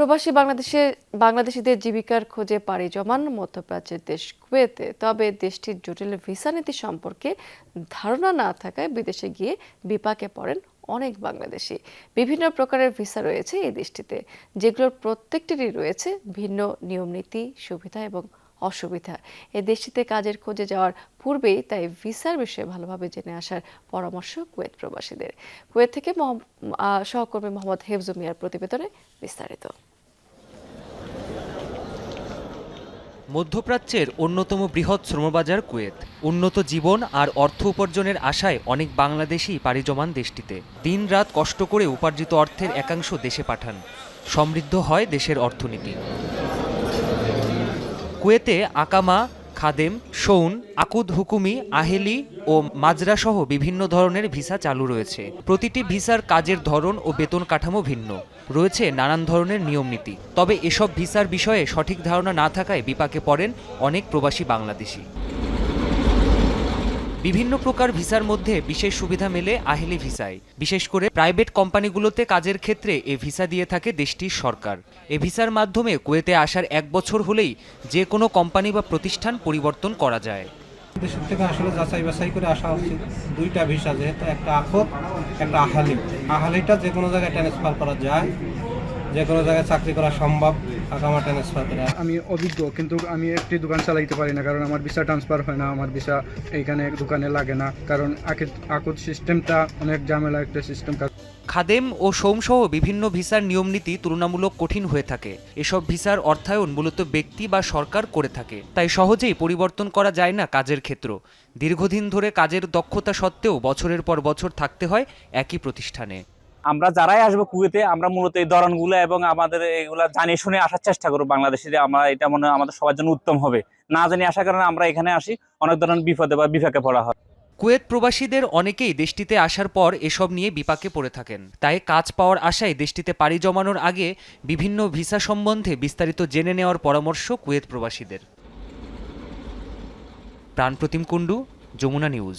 প্রবাসী বাংলাদেশে, বাংলাদেশিদের জীবিকার খোঁজে পাড়ি জমান মধ্যপ্রাচ্যের দেশ কুয়েতে। তবে দেশটির জটিল ভিসা নীতি সম্পর্কে ধারণা না থাকায় বিদেশে গিয়ে বিপাকে পড়েন অনেক বাংলাদেশি। বিভিন্ন প্রকারের ভিসা রয়েছে এই দেশটিতে, যেগুলোর প্রত্যেকটিরই রয়েছে ভিন্ন নিয়মনীতি সুবিধা এবং অসুবিধা। এই দেশটিতে কাজের খোঁজে যাওয়ার পূর্বেই তাই ভিসার বিষয়ে ভালোভাবে জেনে আসার পরামর্শ কুয়েত প্রবাসীদের। কুয়েত থেকে সহকর্মী মোহাম্মদ হেফজু মিয়ার প্রতিবেদনে বিস্তারিত। মধ্যপ্রাচ্যের অন্যতম বৃহৎ শ্রমবাজার কুয়েত। উন্নত জীবন আর অর্থ উপার্জনের আশায় অনেক বাংলাদেশি পাড়ি জমান দেশটিতে। দিন রাত কষ্ট করে উপার্জিত অর্থের একাংশ দেশে পাঠান। সমৃদ্ধ হয় দেশের অর্থনীতি। কুয়েতে আকামা খাদেম সৌন আকুদ হুকুমি, আহেলি ও মাজরাসহ বিভিন্ন ধরনের ভিসা চালু রয়েছে। প্রতিটি ভিসার কাজের ধরন ও বেতন কাঠামো ভিন্ন। রয়েছে নানান ধরনের নিয়মনীতি তবে এসব ভিসার বিষয়ে সঠিক ধারণা না থাকায় বিপাকে পড়েন অনেক প্রবাসী বাংলাদেশি। বিভিন্ন প্রকার ভিসার মধ্যে বিশেষ সুবিধা মেলে আহেলি ভিসায়। বিশেষ করে প্রাইভেট কোম্পানিগুলোতে কাজের ক্ষেত্রে এ ভিসা দিয়ে থাকে দেশটির সরকার। এ ভিসার মাধ্যমে কুয়েতে আসার এক বছর হলেই যে কোনো কোম্পানি বা প্রতিষ্ঠান পরিবর্তন করা যায়। দেশের থেকে আসলে যাচাই বাছাই করে আসা উচিত দুইটা ভিসা, যেহেতু একটা আখত একটা আহালি। আহালিটা যে কোনো জায়গায় ট্রান্সফার করা যায়। যে কোনো জায়গায় চাকরি করা সম্ভব আকামা ট্রান্সফার করে। আমি অভিজ্ঞ কিন্তু আমি একটি দোকান চালাইতে পারি না কারণ আমার ভিসা ট্রান্সফার হয় না আমার ভিসা এইখানে দোকানে লাগে না। কারণ আকিত আকুত সিস্টেমটা অনেক ঝামেলা একটা সিস্টেম খাদেম ও সোমসহ বিভিন্ন ভিসার নিয়মনীতি তুলনামূলক কঠিন হয়ে থাকে। এসব ভিসার অর্থায়ন মূলত ব্যক্তি বা সরকার করে থাকে। তাই সহজেই পরিবর্তন করা যায় না কাজের ক্ষেত্র। দীর্ঘদিন ধরে কাজের দক্ষতা সত্ত্বেও বছরের পর বছর থাকতে হয় একই প্রতিষ্ঠানে। আমরা যারাই আসব কুয়েতে, আমরা মূলত এই ধরনগুলো এবং আমাদের এগুলা জানিয়ে শুনে আসার চেষ্টা করব বাংলাদেশে যে আমরা এটা মনে আমাদের সবার জন্য উত্তম হবে। না জানি আসার কারণে আমরা এখানে আসি, অনেক ধরনের বিপদে বা বিপাকে পড়া হয়। কুয়েত প্রবাসীদের অনেকেই দেশটিতে আসার পর এসব নিয়ে বিপাকে পড়ে থাকেন। তাই কাজ পাওয়ার আশায় দেশটিতে পাড়ি জমানোর আগে বিভিন্ন ভিসা সম্বন্ধে বিস্তারিত জেনে নেওয়ার পরামর্শ কুয়েত প্রবাসীদের। প্রাণপ্রতিম কুণ্ডু, যমুনা নিউজ।